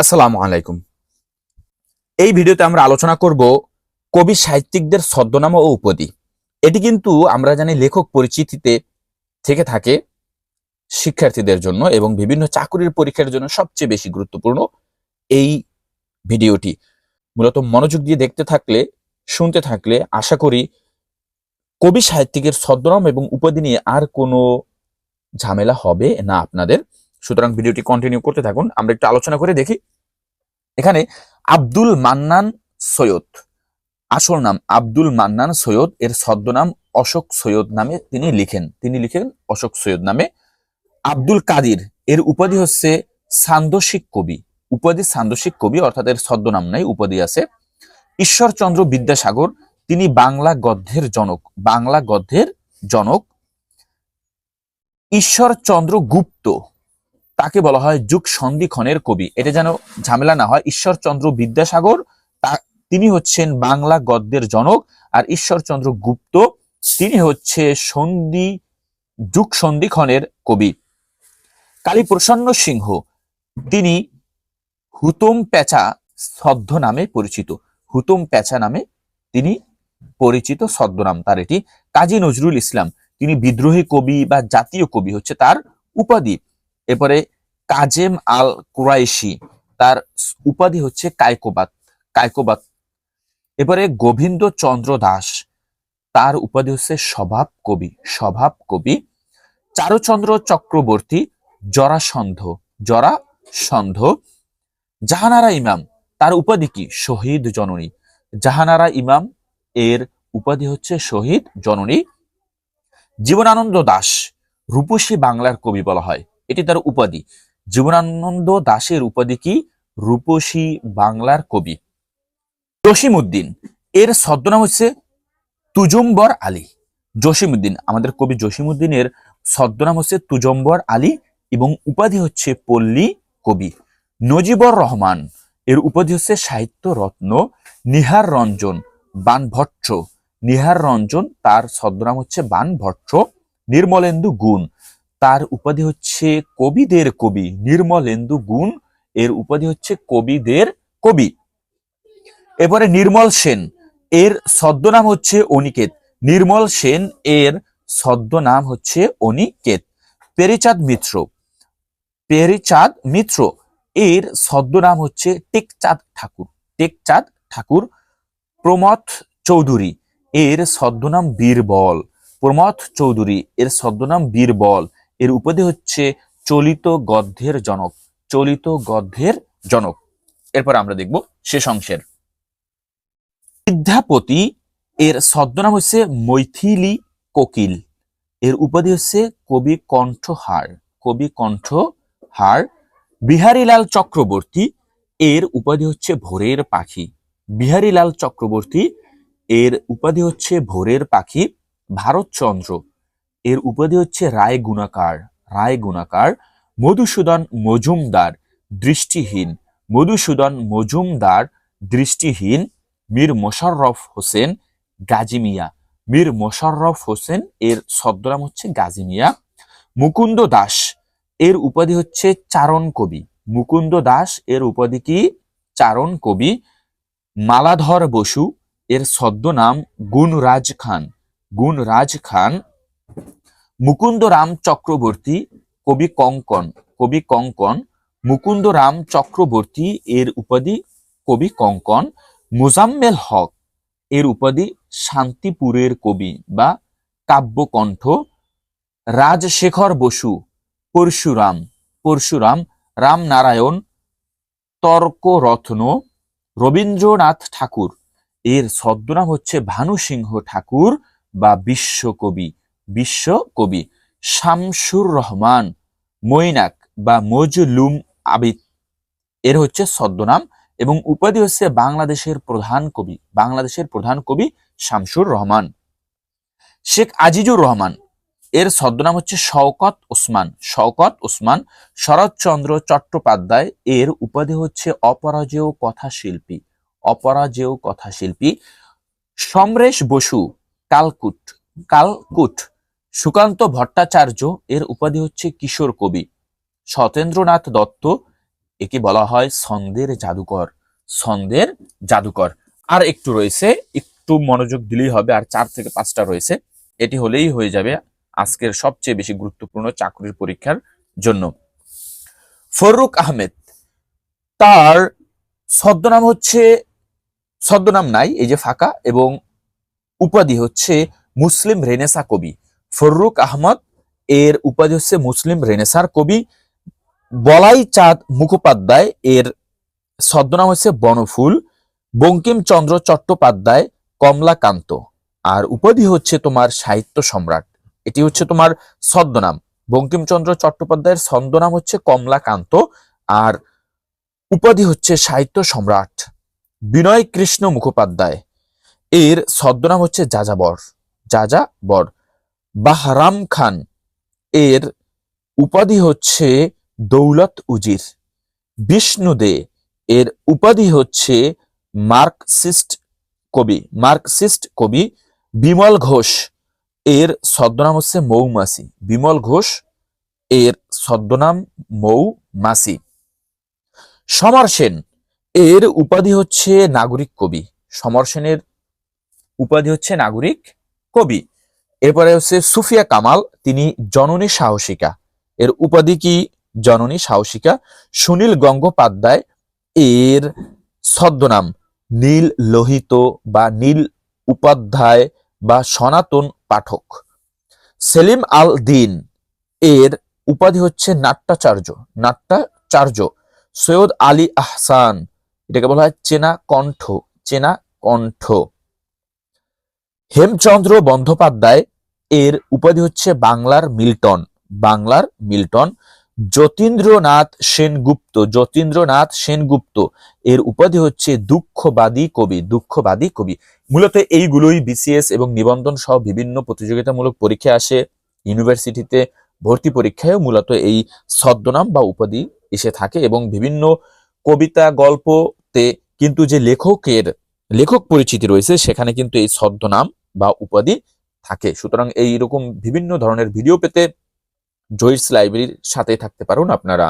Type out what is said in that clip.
আসসালামু আলাইকুম। এই ভিডিওতে আমরা আলোচনা করব কবি সাহিত্যিকদের ছদ্মনাম ও উপাধি। এটি কিন্তু আমরা জানি লেখক পরিচিতিতে থেকে থাকে শিক্ষার্থীদের জন্য এবং বিভিন্ন চাকুরির পরীক্ষার জন্য সবচেয়ে বেশি গুরুত্বপূর্ণ এই ভিডিওটি। মূলত মনোযোগ দিয়ে দেখতে থাকলে, শুনতে থাকলে আশা করি কবি সাহিত্যিকের ছদ্মনাম এবং উপাধি নিয়ে আর কোনো ঝামেলা হবে না আপনাদের। সুতরাং ভিডিওটি কন্টিনিউ করতে থাকুন। আমরা একটু আলোচনা করে দেখি। এখানে আব্দুল মান্নান সৈয়দ। আসল নাম আব্দুল মান্নান সৈয়দ, এর ছদ্মনাম অশোক সৈয়দ নামে তিনি লিখেন। তিনি লিখেন অশোক সৈয়দ নামে। আব্দুল কাদির, এর উপাধি হচ্ছে সান্দসিক কবি। উপাধি সান্দসিক কবি, অর্থাৎ এর ছদ্মনাম নাই, উপাধি আছে। ঈশ্বরচন্দ্র বিদ্যাসাগর, তিনি বাংলা গদ্যের জনক। বাংলা গদ্যের জনক ঈশ্বরচন্দ্র গুপ্ত। তাকে বলা হয় যুগ সন্ধিক্ষণের কবি। এটা যেন ঝামেলা না হয়, ঈশ্বরচন্দ্র বিদ্যাসাগর তিনি হচ্ছেন বাংলা গদ্যের জনক, আর ঈশ্বরচন্দ্র গুপ্ত তিনি হচ্ছে সন্ধি যুগ সন্ধিক্ষণের কবি। কালীপ্রসন্ন সিংহ, তিনি হুতম পেঁচা ছদ্ম নামে পরিচিত। হুতম পেঁচা নামে তিনি পরিচিত ছদ্মনাম তার এটি। কাজী নজরুল ইসলাম, তিনি বিদ্রোহী কবি বা জাতীয় কবি হচ্ছে তার উপাধি। এরপরে কাজেম আল কুরাইশি, তার উপাধি হচ্ছে কায়কোবাত কায়কোবাত এরপরে গোবিন্দ চন্দ্র দাস, তার উপাধি হচ্ছে স্বভাব কবি স্বভাব কবি। চারুচন্দ্র চক্রবর্তী, জরাসন্ধ জরাসন্ধ। জাহানারা ইমাম, তার উপাধি কি? শহীদ জননী। জাহানারা ইমাম, এর উপাধি হচ্ছে শহীদ জননী। জীবনানন্দ দাস, রূপসী বাংলার কবি বলা হয়। এটি তার উপাধি। জীবনানন্দ দাসের উপাধি কি? রূপসী বাংলার কবি। জসিমউদ্দিন, এর ছদ্মনাম হচ্ছে তুজম্বর আলী। জসিমউদ্দিন, আমাদের কবি জসিমউদ্দিনের ছদ্মনাম হচ্ছে তুজম্বর আলী এবং উপাধি হচ্ছে পল্লী কবি। নজিবর রহমান, এর উপাধি হচ্ছে সাহিত্য রত্ন নিহার রঞ্জন বানভট্ট। নিহার রঞ্জন, তার ছদ্মনাম হচ্ছে বানভট্ট। নির্মলেন্দু গুণ তার উপাধি হচ্ছে কবিদের কবি। নির্মলেন্দু গুণ, এর উপাধি হচ্ছে কবিদের কবি। এবারে নির্মল সেন, এর ছদ্মনাম হচ্ছে অনিকেত। নির্মল সেন, এর ছদ্মনাম হচ্ছে অনিকেত। পেরিচাঁদ মিত্র পেরিচাঁদ মিত্র, এর ছদ্মনাম হচ্ছে টেকচাঁদ ঠাকুর টেকচাঁদ ঠাকুর। প্রমথ চৌধুরী, এর ছদ্মনাম বীরবল। প্রমথ চৌধুরী, এর ছদ্মনাম বীরবল। এর উপাধি হচ্ছে চলিত গদ্যের জনক, চলিত গদ্যের জনক। এরপর আমরা দেখব শেষ অংশের। বিদ্যাপতি এর ছদ্মনাম হচ্ছে মৈথিলি কোকিল। এর উপাধি হচ্ছে কবি কণ্ঠহার কবি কণ্ঠহার। বিহারীলাল চক্রবর্তী, এর উপাধি হচ্ছে ভোরের পাখি। বিহারীলাল চক্রবর্তী, এর উপাধি হচ্ছে ভোরের পাখি ভারতচন্দ্র। এর উপাধি হচ্ছে রায় গুণাকার। রায় গুণাকার, মধুসূদন মজুমদার, দৃষ্টিহীন। মধুসূদন মজুমদার, দৃষ্টিহীন, মীর মোশাররফ হোসেন গাজিমিয়া মীর মোশাররফ হোসেন, এর ছদ্মনাম হচ্ছে গাজিমিয়া মুকুন্দ দাস, এর উপাধি হচ্ছে চারণ কবি। মুকুন্দ দাস, এর উপাধি কি? চারণ কবি। মালাধর বসু, এর ছদ্মনাম গুণরাজ খান। গুণরাজ খান মুকুন্দ রাম চক্রবর্তী কবি কঙ্কন কবি কঙ্কন মুকুন্দ রাম চক্রবর্তী এর উপাধি কবি কঙ্কন, মোজাম্মেল হক এর উপাধি শান্তিপুরের কবি বা কাব্যকণ্ঠ রাজশেখর বসু, পরশুরাম পরশুরাম রামনারায়ণ, তর্করত্ন রবীন্দ্রনাথ ঠাকুর। এর ছদ্মনাম হচ্ছে ভানু সিংহ ঠাকুর বা বিশ্বকবি। বিশ্বকবি শামসুর রহমান, মৈনাক বা মজলুম আবিদ। এর হচ্ছে ছদ্মনাম এবং উপাধি হচ্ছে বাংলাদেশের প্রধান কবি, বাংলাদেশের প্রধান কবি শামসুর রহমান। শেখ আজিজুর রহমান, এর ছদ্মনাম হচ্ছে শওকত ওসমান। শওকত ওসমান শরৎচন্দ্র চট্টোপাধ্যায়, এর উপাধি হচ্ছে অপরাজেয় কথাশিল্পী। অপরাজেয় কথাশিল্পী সমরেশ বসু, কালকুট কালকুট সুকান্ত ভট্টাচার্য এর উপাধি হচ্ছে কিশোর কবি। সতেন্দ্রনাথ দত্ত, একে বলা হয় ছন্দের জাদুকর। ছন্দের জাদুকর। আর একটু রয়েছে, একটু মনোযোগ দিলেই হবে, আর চার থেকে পাঁচটা রয়েছে। এটি হলেই হয়ে যাবে আজকের সবচেয়ে বেশি গুরুত্বপূর্ণ চাকরির পরীক্ষার জন্য। ফররুক আহমেদ, তার ছদ্মনাম হচ্ছে, ছদ্মনাম নাই, এই যে ফাঁকা, এবং উপাধি হচ্ছে মুসলিম রেনেসা কবি। ফররুক আহমদ, এর উপাধি হচ্ছে মুসলিম রেনেসার কবি বলাই চাঁদ মুখোপাধ্যায়, এর ছদ্মনাম হচ্ছে বনফুল, বঙ্কিমচন্দ্র চট্টোপাধ্যায়, কমলাকান্ত। আর উপাধি হচ্ছে তোমার সাহিত্য সম্রাট, এটি হচ্ছে তোমার ছদ্মনাম। বঙ্কিমচন্দ্র চট্টোপাধ্যায়ের ছদ্মনাম হচ্ছে কমলাকান্ত, আর উপাধি হচ্ছে সাহিত্য সম্রাট বিনয় কৃষ্ণ মুখোপাধ্যায়। এর ছদ্মনাম হচ্ছে যাযাবর যাযাবর। বাহরাম খান। এর উপাধি হচ্ছে দৌলত উজির। বিষ্ণু দে এর উপাধি হচ্ছে মার্কসিস্ট কবি। মার্কসিস্ট কবি বিমল ঘোষ। এর ছদ্মনাম হচ্ছে মৌমাছি। বিমল ঘোষ এর ছদ্মনাম মৌমাছি। সমর সেন এর উপাধি হচ্ছে নাগরিক কবি। সমর সেনের উপাধি হচ্ছে নাগরিক কবি। এরপরে হচ্ছে সুফিয়া কামাল, তিনি জননী সাহসিকা। এর উপাধি কি? জননী সাহসিকা। সুনীল গঙ্গোপাধ্যায়, এর ছদ্মনাম নীল লোহিত বা নীল উপাধ্যায় বা সনাতন পাঠক। সেলিম আল দিন, এর উপাধি হচ্ছে নাট্যাচার্য নাট্যাচার্য। সৈয়দ আলী আহসান, এটাকে বলা হয় চেনা কণ্ঠ চেনা কণ্ঠ। হেমচন্দ্র বন্দ্যোপাধ্যায় এর উপাধি হচ্ছে বাংলার মিল্টন বাংলার মিল্টন। যতীন্দ্রনাথ সেনগুপ্ত যতীন্দ্রনাথ সেনগুপ্ত, এর উপাধি হচ্ছে দুঃখবাদী কবি দুঃখবাদী কবি। মূলত এইগুলোই বিসিএস এবং নিবন্ধন সহ বিভিন্ন প্রতিযোগিতামূলক পরীক্ষা আসে। ইউনিভার্সিটিতে ভর্তি পরীক্ষায়ও মূলত এই ছদ্মনাম বা উপাধি এসে থাকে এবং বিভিন্ন কবিতা, গল্পতে কিন্তু যে লেখকের, লেখক পরিচিতি রয়েছে, সেখানে কিন্তু এই ছদ্মনাম বা উপাধি থাকে। সুতরাং এইরকম বিভিন্ন ধরনের ভিডিও পেতে জয়িস লাইব্রেরির সাথে থাকতে পারুন আপনারা।